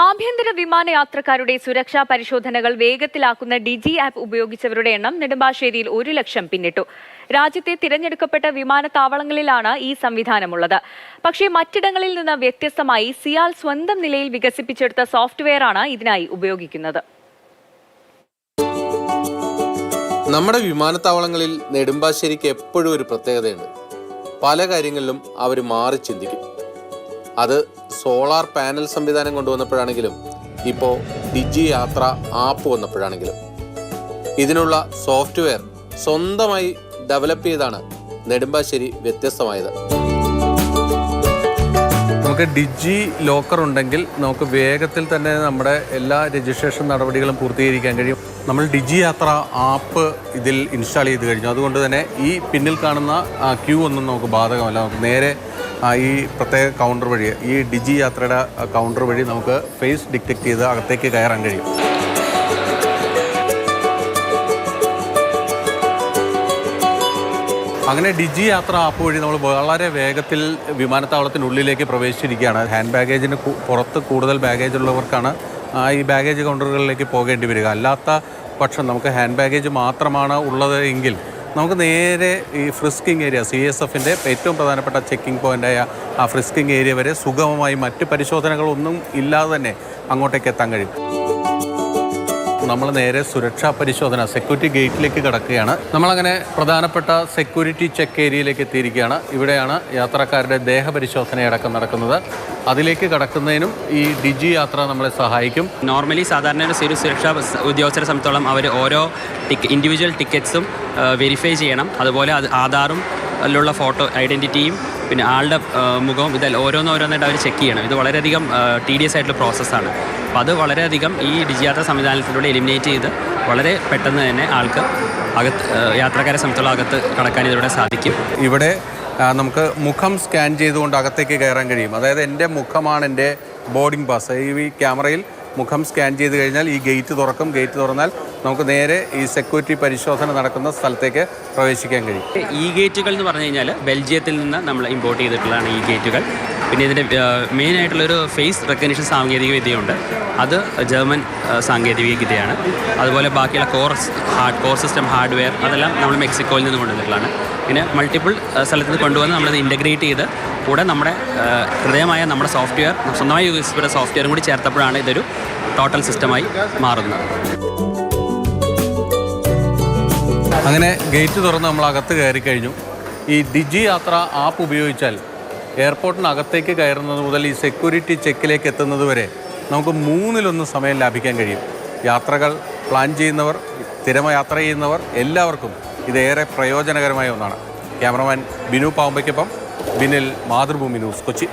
ആഭ്യന്തര വിമാനയാത്രക്കാരുടെ സുരക്ഷാ പരിശോധനകൾ വേഗത്തിലാക്കുന്ന ഡിജി ആപ്പ് ഉപയോഗിച്ചവരുടെ എണ്ണം നെടുമ്പാശ്ശേരിയിൽ ഒരു ലക്ഷം പിന്നിട്ടു. രാജ്യത്തെ തിരഞ്ഞെടുക്കപ്പെട്ട വിമാനത്താവളങ്ങളിലാണ് ഈ സംവിധാനമുള്ളത്. പക്ഷേ മറ്റിടങ്ങളിൽ നിന്ന് വ്യത്യസ്തമായി സിയാൽ സ്വന്തം നിലയിൽ വികസിപ്പിച്ചെടുത്ത സോഫ്റ്റ്വെയറാണ് ഇതിനായി ഉപയോഗിക്കുന്നത്. നമ്മുടെ വിമാനത്താവളങ്ങളിൽ നെടുമ്പാശ്ശേരിക്ക് എപ്പോഴും ഒരു പ്രത്യേകതയുണ്ട്. പല കാര്യങ്ങളിലും അവർ മാറി ചിന്തിക്കും. അത് സോളാർ പാനൽ സംവിധാനം കൊണ്ടുവന്നപ്പോഴാണെങ്കിലും ഇപ്പോൾ ഡിജി യാത്ര ആപ്പ് വന്നപ്പോഴാണെങ്കിലും. ഇതിനുള്ള സോഫ്റ്റ്വെയർ സ്വന്തമായി ഡെവലപ്പ് ചെയ്താണ് നെടുമ്പാശ്ശേരി വ്യത്യസ്തമായത്. നമുക്ക് ഡിജി ലോക്കർ ഉണ്ടെങ്കിൽ നമുക്ക് വേഗത്തിൽ തന്നെ നമ്മുടെ എല്ലാ രജിസ്ട്രേഷൻ നടപടികളും പൂർത്തീകരിക്കാൻ കഴിയും. നമ്മൾ ഡിജി യാത്ര ആപ്പ് ഇതിൽ ഇൻസ്റ്റാൾ ചെയ്ത് കഴിഞ്ഞു. അതുകൊണ്ട് തന്നെ ഈ പിന്നിൽ കാണുന്ന ക്യൂ ഒന്നും നമുക്ക് ബാധകമല്ല. നമുക്ക് നേരെ ഈ പ്രത്യേക കൗണ്ടർ വഴി ഈ ഡിജി യാത്രയുടെ കൗണ്ടർ വഴി നമുക്ക് ഫേസ് ഡിറ്റക്ട് ചെയ്ത് അകത്തേക്ക് കയറാൻ കഴിയും. അങ്ങനെ ഡിജി യാത്ര ആപ്പ് വഴി നമ്മൾ വളരെ വേഗത്തിൽ വിമാനത്താവളത്തിനുള്ളിലേക്ക് പ്രവേശിച്ചിരിക്കുകയാണ്. ഹാൻഡ് ബാഗേജിന് പുറത്ത് കൂടുതൽ ബാഗേജ് ഉള്ളവർക്കാണ് ഈ ബാഗേജ് കൗണ്ടറുകളിലേക്ക് പോകേണ്ടി വരിക. അല്ലാത്ത പക്ഷം നമുക്ക് ഹാൻഡ് ബാഗേജ് മാത്രമാണ് ഉള്ളത് എങ്കിൽ നമുക്ക് നേരെ ഈ ഫ്രിസ്കിംഗ് ഏരിയ സി എസ് എഫിന്റെ ഏറ്റവും പ്രധാനപ്പെട്ട ചെക്കിംഗ് പോയിന്റായ ആ ഫ്രിസ്കിംഗ് ഏരിയ വരെ സുഗമമായി മറ്റ് പരിശോധനകളൊന്നും ഇല്ലാതെ തന്നെ അങ്ങോട്ടേക്ക് എത്താൻ കഴിയും. നമ്മൾ നേരെ സുരക്ഷാ പരിശോധന സെക്യൂരിറ്റി ഗേറ്റിലേക്ക് കടക്കുകയാണ്. നമ്മളങ്ങനെ പ്രധാനപ്പെട്ട സെക്യൂരിറ്റി ചെക്ക് ഏരിയയിലേക്ക് എത്തിയിരിക്കുകയാണ്. ഇവിടെയാണ് യാത്രക്കാരുടെ ദേഹപരിശോധനയടക്കം നടക്കുന്നത്. അതിലേക്ക് കടക്കുന്നതിനും ഈ ഡിജി യാത്ര നമ്മളെ സഹായിക്കും. നോർമലി സാധാരണ ഒരു സുരക്ഷാ ഉദ്യോഗസ്ഥരെ സംബന്ധിച്ചോളം അവർ ഓരോ ഇൻഡിവിജ്വൽ ടിക്കറ്റ്സും വെരിഫൈ ചെയ്യണം. അതുപോലെ അത് ആധാറും അതിലുള്ള ഫോട്ടോ ഐഡന്റിറ്റിയും പിന്നെ ആളുടെ മുഖവും ഇതെല്ലാം ഓരോന്നോരോന്നായിട്ട് അവർ ചെക്ക് ചെയ്യണം. ഇത് വളരെയധികം ടി ഡി എസ് ആയിട്ടുള്ള പ്രോസസ്സാണ് അപ്പോൾ അത് വളരെയധികം ഈ ഡിജിയാത്ര സംവിധാനത്തിലൂടെ എലിമിനേറ്റ് ചെയ്ത് വളരെ പെട്ടെന്ന് തന്നെ ആൾക്ക് അകത്ത് യാത്രക്കാരെ സംബന്ധിച്ചുള്ള അകത്ത് കടക്കാൻ ഇതിലൂടെ സാധിക്കും. ഇവിടെ നമുക്ക് മുഖം സ്കാൻ ചെയ്തുകൊണ്ട് അകത്തേക്ക് കയറാൻ കഴിയും. അതായത് എന്റെ മുഖമാണ് എന്റെ ബോർഡിംഗ് പാസ് ഈ ക്യാമറയിൽ മുഖം സ്കാൻ ചെയ്ത് കഴിഞ്ഞാൽ ഈ ഗേറ്റ് തുറക്കും. ഗേറ്റ് തുറന്നാൽ നമുക്ക് നേരെ ഈ സെക്യൂരിറ്റി പരിശോധന നടക്കുന്ന സ്ഥലത്തേക്ക് പ്രവേശിക്കാൻ കഴിയും. ഈ ഗേറ്റുകൾ എന്ന് പറഞ്ഞു കഴിഞ്ഞാൽ ബെൽജിയത്തിൽ നിന്ന് നമ്മൾ ഇമ്പോർട്ട് ചെയ്തിട്ടുള്ളതാണ് ഈ ഗേറ്റുകൾ. പിന്നെ ഇതിന്റെ മെയിൻ ആയിട്ടുള്ളൊരു ഫേസ് റെക്കഗ്നിഷൻ സാങ്കേതിക വിദ്യയുണ്ട്. അത് ജർമ്മൻ സാങ്കേതിക വിദ്യയാണ്. അതുപോലെ ബാക്കിയുള്ള cores hard core system hardware അതെല്ലാം നമ്മൾ മെക്സിക്കോയിൽ നിന്ന് കൊണ്ടുവന്നിട്ടുള്ളതാണ്. പിന്നെ മൾട്ടിപ്പിൾ സ്ഥലത്ത് നിന്ന് കൊണ്ടുവന്ന് നമ്മളത് ഇന്റഗ്രേറ്റ് ചെയ്ത് കൂടെ നമ്മുടെ ഹൃദയമായ നമ്മുടെ സോഫ്റ്റ്വെയർ സ്വന്തമായി യൂസ് ചെയ്ത സോഫ്റ്റ്വെയറും കൂടി ചേർത്തപ്പോഴാണ് ഇതൊരു ടോട്ടൽ സിസ്റ്റമായി മാറുന്നത്. അങ്ങനെ ഗേറ്റ് തുറന്ന് നമ്മൾ അകത്ത് കയറി കഴിഞ്ഞു. ഈ ഡിജി യാത്ര ആപ്പ് ഉപയോഗിച്ചാൽ എയർപോർട്ടിനകത്തേക്ക് കയറുന്നത് മുതൽ ഈ സെക്യൂരിറ്റി ചെക്കിലേക്ക് എത്തുന്നത് വരെ നമുക്ക് മൂന്നിലൊന്ന് സമയം ലാഭിക്കാൻ കഴിയും. യാത്രകൾ പ്ലാൻ ചെയ്യുന്നവർ സ്ഥിരമ യാത്ര ചെയ്യുന്നവർ എല്ലാവർക്കും ഇതേറെ പ്രയോജനകരമായ ഒന്നാണ്. ക്യാമറമാൻ ബിനു പാമ്പയ്ക്കൊപ്പം ബിനിൽ മാതൃഭൂമി ന്യൂസ് കൊച്ചി.